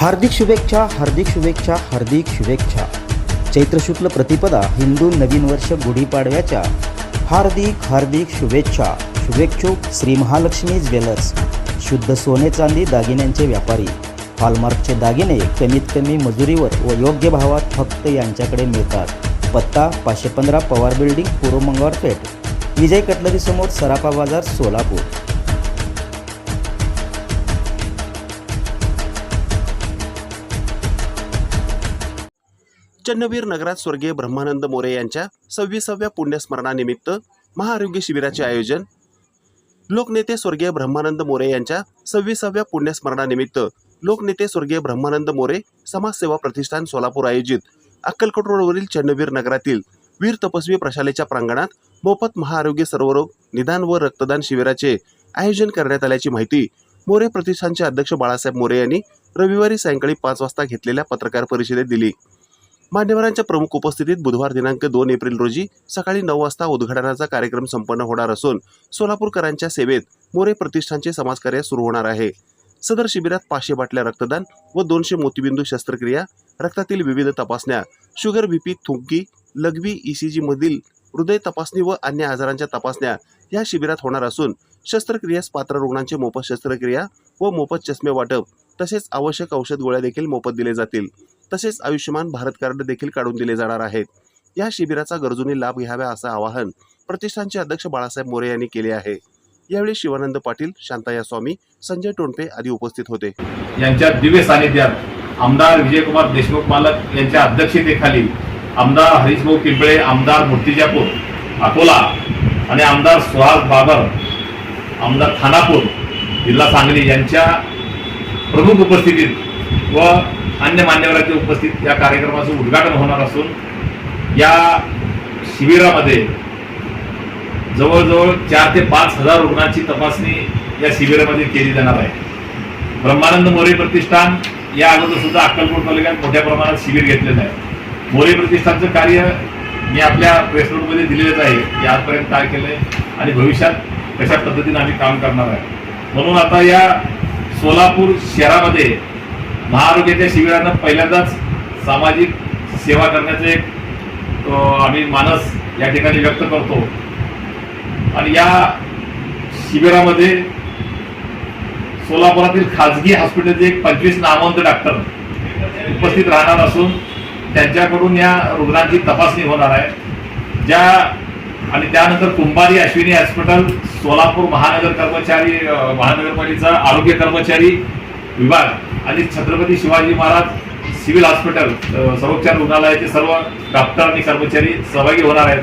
हार्दिक शुभेच्छा हार्दिक शुभेच्छा हार्दिक शुभेच्छा. चैत्र शुक्ल प्रतिपदा हिंदू नवीन वर्ष गुढीपाडव्याच्या हार्दिक हार्दिक शुभेच्छा. शुभेच्छुक श्री महालक्ष्मी ज्वेलर्स. शुद्ध सोने चांदी दागिन्यांचे व्यापारी. हॉलमार्कचे दागिने कमीत कमी मजुरीवर व योग्य भावात फक्त यांच्याकडे मिळतात. पत्ता पाचशे पंधरा पवार बिल्डिंग पूर्व मंगळवार पेठ. विजय कटलरीसमोर सराफा बाजार सोलापूर. चन्नवीर नगरात स्वर्गीय ब्रह्मानंद मोरे यांच्या सव्वीसाव्या पुण्यस्मरणानिमित्त महाआरोग्य शिबिराचे आयोजन. लोकनेते स्वर्गीय ब्रह्मानंद मोरे यांच्या सव्वीसाव्या पुण्यस्मरणानिमित्त लोकनेते स्वर्गीय ब्रह्मानंद मोरे समाजसेवा प्रतिष्ठान सोलापूर आयोजित अक्कलकोट रोडवरील चन्नवीर नगरातील वीर तपस्वी प्रशालेच्या प्रांगणात मोफत महाआरोग्य सर्वरोग निदान व रक्तदान शिबिराचे आयोजन करण्यात आल्याची माहिती मोरे प्रतिष्ठानचे अध्यक्ष बाळासाहेब मोरे यांनी रविवारी सायंकाळी पाच वाजता घेतलेल्या पत्रकार परिषदेत दिली. मान्यवरांच्या प्रमुख उपस्थितीत बुधवार दिनांक दोन एप्रिल रोजी सकाळी नऊ वाजता उद्घाटनाचा कार्यक्रम संपन्न होणार असून सोलापूरकरांच्या सेवेत मोरे प्रतिष्ठानचे समाजकार्य सुरू होणार आहे. सदर शिबिरात पाचशे बाटल्या रक्तदान व दोनशे मोतीबिंदू शस्त्रक्रिया रक्तातील विविध तपासण्या शुगर बीपी थुंकी लघवी ईसीजी मधील हृदय तपासणी व अन्य आजारांच्या तपासण्या या शिबिरात होणार असून शस्त्रक्रियास पात्र रुग्णांचे मोफत शस्त्रक्रिया व मोफत चष्मे वाटप तसेच आवश्यक औषध गोळ्या देखील मोफत दिले जातील. तसेच आयुष्यमान भारत कार्ड देखील काढून दिले जाणार आहेत. या शिबिराचा गरजूंनी लाभ घ्यावा असं आवाहन प्रतिष्ठानचे अध्यक्ष बाळासाहेब मोरे यांनी केले आहे. यावेळी शिवानंद पाटील शांताया स्वामी संजय टोणपे आदी उपस्थित होते. यांच्या दिव्य सानिध्यात आमदार विजयकुमार देशमुख मालक यांच्या अध्यक्षतेखाली आमदार हरीशभाऊ पिंपळे आमदार मूर्तिजापूर अकोला आणि आमदार सुहास बाबर आमदार खानापूर जिल्हा सांगली यांच्या प्रमुख उपस्थितीत व अन्य मान्यवरांच्या उपस्थित या कार्यक्रमाचं उद्घाटन होणार असून या शिबिरामध्ये जवळजवळ चार ते पाच हजार रुग्णांची तपासणी या शिबिरामध्ये केली जाणार आहे. ब्रह्मानंद मोरे प्रतिष्ठान या अगोदर सुद्धा अक्कलकोट तालुक्यात मोठ्या प्रमाणात शिबिर घेतलेलं आहे. मोरे प्रतिष्ठानचं कार्य मी आपल्या प्रेस नोटमध्ये दिलेलंच आहे. की आजपर्यंत काय केलंय आणि भविष्यात कशा पद्धतीने आम्ही काम करणार आहे. म्हणून आता या सोलापूर शहरामध्ये महाआरोग्याच्या शिबिरानं पहिल्यांदाच सामाजिक सेवा करण्याचं एक आम्ही मानस या ठिकाणी व्यक्त करतो. आणि या शिबिरामध्ये सोलापुरातील खाजगी हॉस्पिटलचे एक पंचवीस नामवंत डॉक्टर उपस्थित राहणार असून त्यांच्याकडून या रुग्णांची तपासणी होणार आहे. ज्या आणि त्यानंतर कुंभारी अश्विनी हॉस्पिटल सोलापूर महानगर कर्मचारी महानगरपालिका महानगरपालिकेचा आरोग्य कर्मचारी विभाग आणि छत्रपती शिवाजी महाराज सिव्हिल हॉस्पिटल अं, सर्वोपचार रुग्णालयाचे सर्व डॉक्टर आणि कर्मचारी सहभागी होणार आहेत.